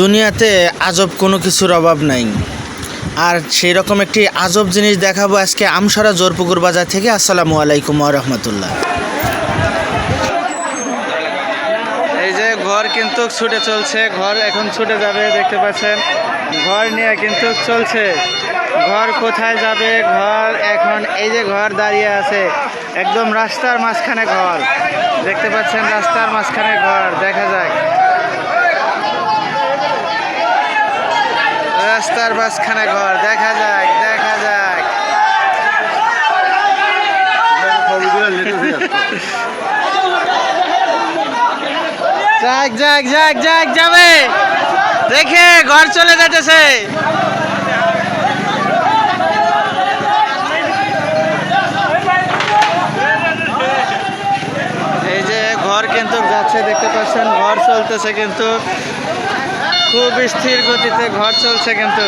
দুনিয়াতে আজব কোনো কিছুর অভাব নাই। আর সেই রকম একটি আজব জিনিস দেখাবো আজকে আমসারা জোরপুকুর বাজার থেকে। আসসালামু আলাইকুম রহমতুল্লাহ। এই যে ঘর কিন্তু ছুটে চলছে, ঘর এখন ছুটে যাবে, দেখতে পাচ্ছেন? ঘর নিয়ে কিন্তু চলছে। ঘর কোথায় যাবে? ঘর এখন, এই যে ঘর দাঁড়িয়ে আছে, একদম রাস্তার মাঝখানে ঘর। দেখতে পাচ্ছেন রাস্তার মাঝখানে ঘর, দেখা যাক। রাস্তার মাঝখানে ঘর, দেখা যাক দেখা যাক। যাক যাক যাক যাক, যাবে। দেখে ঘর চলে যেতেছে। এই যে ঘর কিন্তু যাচ্ছে দেখতে পাচ্ছেন, ঘর চলতেছে কিন্তু। খুব স্থির গতিতে ঘর চলছে কিন্তু।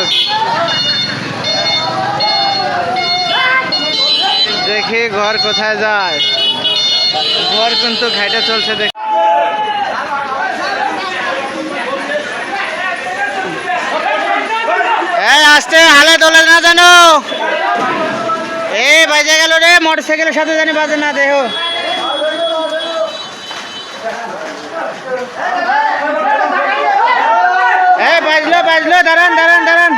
দেখি ঘর কোথায় যায়। ঘর কিন্তু ঘাইটে চলছে দেখ। এই, আসতে, হালে তোলে না জানো। এ বাজে গেল রে মোটর সাইকেলের সাথে জানি বাজে না, দেহ। দাঁড়ান দাঁড়ান দাঁড়ান।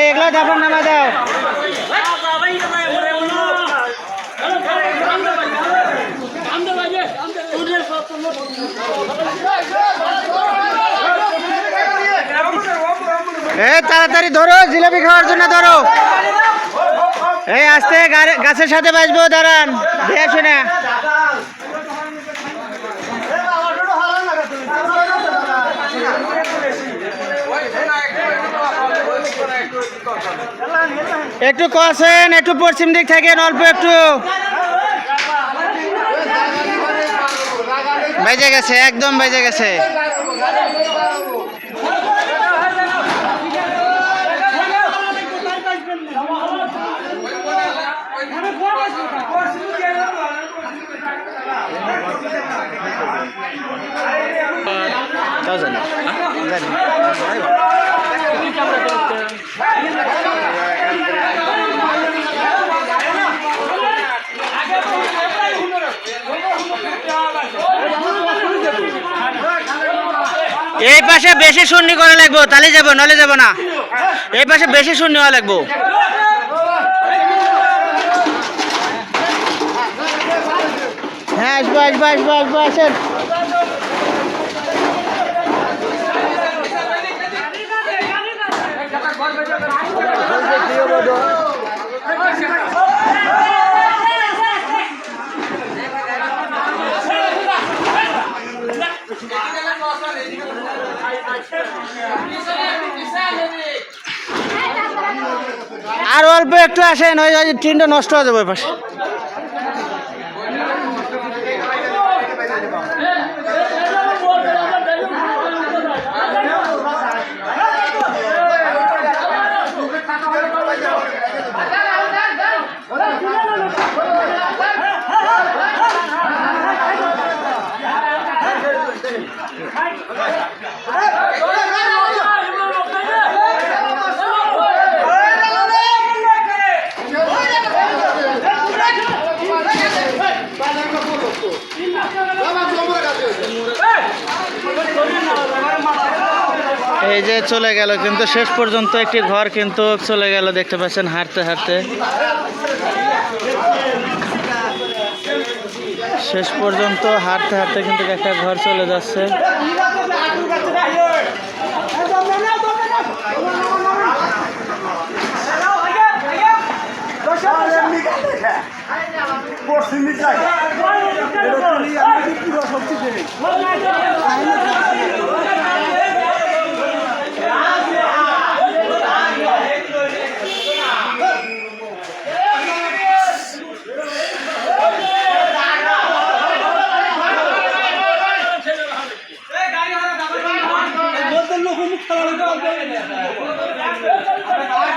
এগুলো দাফন নামা দাও। এ, তাড়াতাড়ি ধরো, জিলাপি খাওয়ার জন্য ধরো। এই আস্তে গাছের সাথে বাজবো দাঁড়ান দেখে শুনে একটু কষেন, একটু পশ্চিম দিক থাকেন অল্প একটু। বেজে গেছে, একদম বেজে গেছে। তাও জানি জানি এই পাশে বেশি শূন্য করা লাগবো তাহলে যাব নলে যাব না। এই পাশে বেশি শূন্য হওয়া লাগবো। হ্যাঁ আসব আসব আসব আসব আসেন। আর অল্প একটু আসেন ওই ট্রেনটা নষ্ট হয়ে যাবে পাশে এই যে চলে গেল কিন্তু শেষ পর্যন্ত একটি ঘর কিন্তু চলে গেল, দেখতে পাচ্ছেন, হাঁটতে হাঁটতে। শেষ পর্যন্ত হাঁটতে হাঁটতে কিন্তু একটা ঘর চলে যাচ্ছে। আমরা